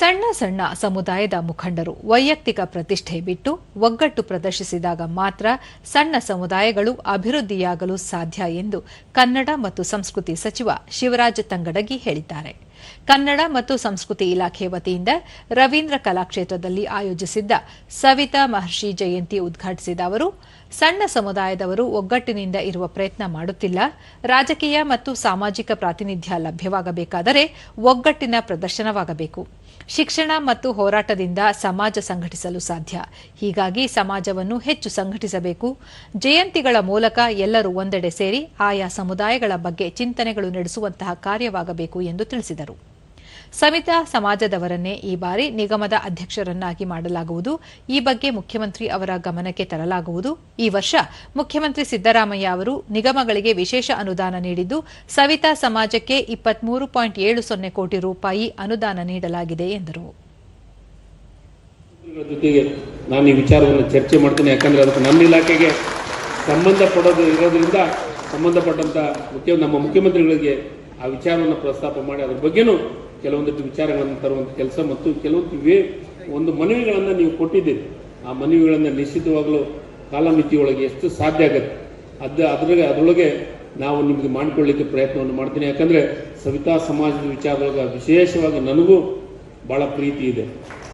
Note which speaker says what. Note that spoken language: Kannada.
Speaker 1: ಸಣ್ಣ ಸಣ್ಣ ಸಮುದಾಯದ ಮುಖಂಡರು ವೈಯಕ್ತಿಕ ಪ್ರತಿಷ್ಠೆ ಬಿಟ್ಟು ಒಗ್ಗಟ್ಟು ಪ್ರದರ್ಶಿಸಿದಾಗ ಮಾತ್ರ ಸಣ್ಣ ಸಮುದಾಯಗಳು ಅಭಿವೃದ್ಧಿಯಾಗಲು ಸಾಧ್ಯ ಎಂದು ಕನ್ನಡ ಮತ್ತು ಸಂಸ್ಕೃತಿ ಸಚಿವ ಶಿವರಾಜ ತಂಗಡಗಿ ಹೇಳಿದ್ದಾರೆ. ಕನ್ನಡ ಮತ್ತು ಸಂಸ್ಕೃತಿ ಇಲಾಖೆ ವತಿಯಿಂದ ರವೀಂದ್ರ ಕಲಾಕ್ಷೇತ್ರದಲ್ಲಿ ಆಯೋಜಿಸಿದ್ದ ಸವಿತಾ ಮಹರ್ಷಿ ಜಯಂತಿ ಉದ್ಘಾಟಿಸಿದ ಅವರು, ಸಣ್ಣ ಸಮುದಾಯದವರು ಒಗ್ಗಟ್ಟಿನಿಂದ ಇರುವ ಪ್ರಯತ್ನ ಮಾಡುತ್ತಿಲ್ಲ. ರಾಜಕೀಯ ಮತ್ತು ಸಾಮಾಜಿಕ ಪ್ರಾತಿನಿಧ್ಯ ಲಭ್ಯವಾಗಬೇಕಾದರೆ ಒಗ್ಗಟ್ಟಿನ ಪ್ರದರ್ಶನವಾಗಬೇಕು. ಶಿಕ್ಷಣ ಮತ್ತು ಹೋರಾಟದಿಂದ ಸಮಾಜ ಸಂಘಟಿಸಲು ಸಾಧ್ಯ. ಹೀಗಾಗಿ ಸಮಾಜವನ್ನು ಹೆಚ್ಚು ಸಂಘಟಿಸಬೇಕು. ಜಯಂತಿಗಳ ಮೂಲಕ ಎಲ್ಲರೂ ಒಂದೆಡೆ ಸೇರಿ ಆಯಾ ಸಮುದಾಯಗಳ ಬಗ್ಗೆ ಚಿಂತನೆಗಳು ನಡೆಸುವಂತಹ ಕಾರ್ಯವಾಗಬೇಕು ಎಂದು ತಿಳಿಸಿದರು. ಸಮಿತಾ ಸಮಾಜದವರನ್ನೇ ಈ ಬಾರಿ ನಿಗಮದ ಅಧ್ಯಕ್ಷರನ್ನಾಗಿ ಮಾಡಲಾಗುವುದು. ಈ ಬಗ್ಗೆ ಮುಖ್ಯಮಂತ್ರಿ ಅವರ ಗಮನಕ್ಕೆ ತರಲಾಗುವುದು. ಈ ವರ್ಷ ಮುಖ್ಯಮಂತ್ರಿ ಸಿದ್ದರಾಮಯ್ಯ ಅವರು ನಿಗಮಗಳಿಗೆ ವಿಶೇಷ ಅನುದಾನ ನೀಡಿದ್ದು, ಸವಿತಾ ಸಮಾಜಕ್ಕೆ ಇಪ್ಪತ್ಮೂರು ಪಾಯಿಂಟ್ ಏಳು ಸೊನ್ನೆ ಕೋಟಿ ರೂಪಾಯಿ ಅನುದಾನ ನೀಡಲಾಗಿದೆ ಎಂದರು.
Speaker 2: ಜೊತೆಗೆ ನಾನು ಈ ವಿಚಾರವನ್ನು ಚರ್ಚೆ ಮಾಡ್ತೇನೆ. ಯಾಕಂದರೆ ಅದಕ್ಕೆ ನಮ್ಮ ಇಲಾಖೆಗೆ ಸಂಬಂಧಪಡೋದು ಇರೋದ್ರಿಂದ ಮುಖ್ಯ ನಮ್ಮ ಮುಖ್ಯಮಂತ್ರಿಗಳಿಗೆ ಆ ವಿಚಾರವನ್ನು ಪ್ರಸ್ತಾಪ ಮಾಡಿ ಅದ್ರ ಬಗ್ಗೆನೂ ಕೆಲವೊಂದಿಷ್ಟು ವಿಚಾರಗಳನ್ನು ತರುವಂಥ ಕೆಲಸ ಮತ್ತು ಕೆಲವೊಂದು ವೇ ಒಂದು ಮನವಿಗಳನ್ನು ನೀವು ಕೊಟ್ಟಿದ್ದೀರಿ. ಆ ಮನವಿಗಳನ್ನು ನಿಶ್ಚಿತವಾಗಲೂ ಕಾಲಮಿತಿಯೊಳಗೆ ಎಷ್ಟು ಸಾಧ್ಯ ಆಗುತ್ತೆ. ಅದು ಅದ್ರಾಗೆ ಅದರೊಳಗೆ ನಾವು ನಿಮಗೆ ಮಾಡಿಕೊಳ್ಳಿಕ್ಕೆ ಪ್ರಯತ್ನವನ್ನು ಮಾಡ್ತೀನಿ. ಯಾಕಂದರೆ ಸವಿತಾ ಸಮಾಜದ ವಿಚಾರದೊಳಗೆ ವಿಶೇಷವಾಗಿ ನನಗೂ ಭಾಳ ಪ್ರೀತಿ ಇದೆ.